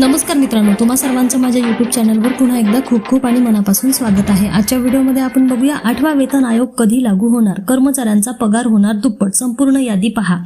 नमस्कार मित्रांनो तुम्हा सर्वांचं माझ्या युट्यूब चॅनलवर पुन्हा एकदा खूप खूप आणि मनापासून स्वागत आहे. आजच्या व्हिडिओमध्ये आपण बघूया आठवा वेतन आयोग कधी लागू होणार कर्मचाऱ्यांचा पगार होणार दुप्पट संपूर्ण यादी पहा.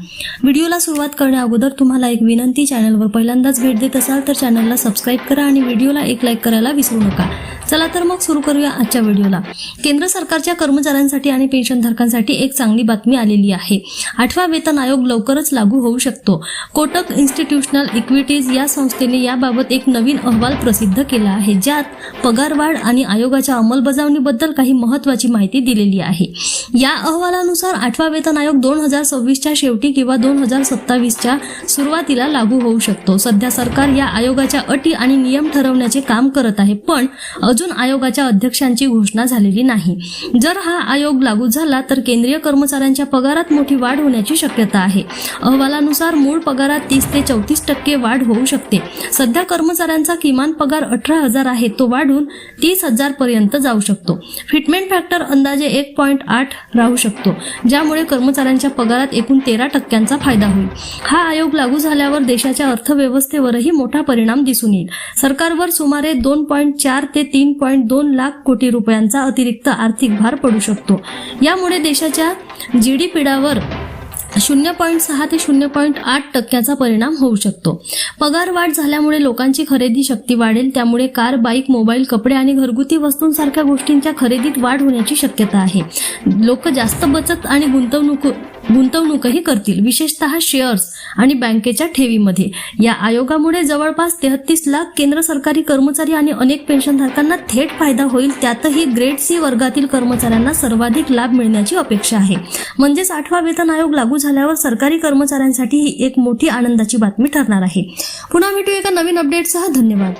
व्हिडिओला सुरुवात करण्या अगोदर तुम्हाला एक विनंती चॅनलवर पहिल्यांदाच भेट देत असाल तर चॅनलला सबस्क्राईब करा आणि व्हिडिओला एक लाईक करायला विसरू नका. चला तर मग सुरू करूया आजच्या व्हिडिओला. केंद्र सरकारच्या कर्मचाऱ्यांसाठी आणि पेन्शनधारकांसाठी एक चांगली बातमी आलेली आहे. आठवा वेतन आयोग लवकरच लागू होऊ शकतो. कोटक इन्स्टिट्यूशनल इक्विटीज या संस्थेने याबाबत एक नवीन अहवाल प्रसिद्ध केला आहे. ज्यात पगारवाढ आणि आयोगाच्या अंमलबजावणीबद्दल काही महत्वाची माहिती दिलेली आहे. या अहवालानुसार आठवा वेतन आयोग दोन हजार सव्वीसच्या शेवटी किंवा दोन हजार सत्तावीसच्या सुरुवातीला लागू होऊ शकतो. सध्या सरकार या आयोगाच्या अटी आणि नियम ठरवण्याचे काम करत आहे. पण अजून आयोगाच्या अध्यक्षांची घोषणा झालेली नाही. जर हा आयोग लागू झाला तर केंद्रीय कर्मचाऱ्यांच्या पगारात मोठी वाढ होण्याची शक्यता आहे. अहवालानुसार मूळ पगारात तीस ते चौतीस टक्के वाढ होऊ शकते. सध्या कर्मचाऱ्यांचा किमान पगार अठरा हजार आहे तो वाढून तीस हजार पर्यंत जाऊ शकतो. फिटमेंट फॅक्टर अंदाजे एक पॉईंट आठ राहू शकतो ज्यामुळे कर्मचाऱ्यांच्या पगारात एकूण तेरा टक्क्यांचा फायदा होईल. हा आयोग लागू झाल्यावर देशाच्या अर्थव्यवस्थेवरही मोठा परिणाम दिसून येईल. सरकारवर सुमारे दोन पॉईंट चार ते तीन पॉईंट दोन लाख कोटी रुपयांचा अतिरिक्त आर्थिक भार पडू शकतो. यामुळे देशाच्या जी डी पीडावर शून्य पॉईंट सहा ते शून्य पॉईंट आठ टक्क्याचा परिणाम होऊ शकतो. पगार वाढ झाल्यामुळे लोकांची खरेदी शक्ती वाढेल त्यामुळे कार बाईक मोबाईल कपडे आणि घरगुती वस्तूंसारख्या गोष्टींच्या खरेदीत वाढ होण्याची शक्यता आहे. लोक जास्त बचत आणि गुंतवणूक गुंतवणूकही करतील. विशेषतः शेअर्स आणि बँकेच्या ठेवीमध्ये. या आयोगामुळे जवळपास तेहतीस लाख केंद्र सरकारी कर्मचारी आणि अनेक पेन्शनधारकांना थेट फायदा होईल. त्यातही ग्रेड सी वर्गातील कर्मचाऱ्यांना सर्वाधिक लाभ मिळण्याची अपेक्षा आहे. म्हणजेच आठवा वेतन आयोग लागू झाल्यावर सरकारी कर्मचाऱ्यांसाठी ही एक मोठी आनंदाची बातमी ठरणार आहे. पुन्हा भेटू एका नवीन अपडेटसह धन्यवाद.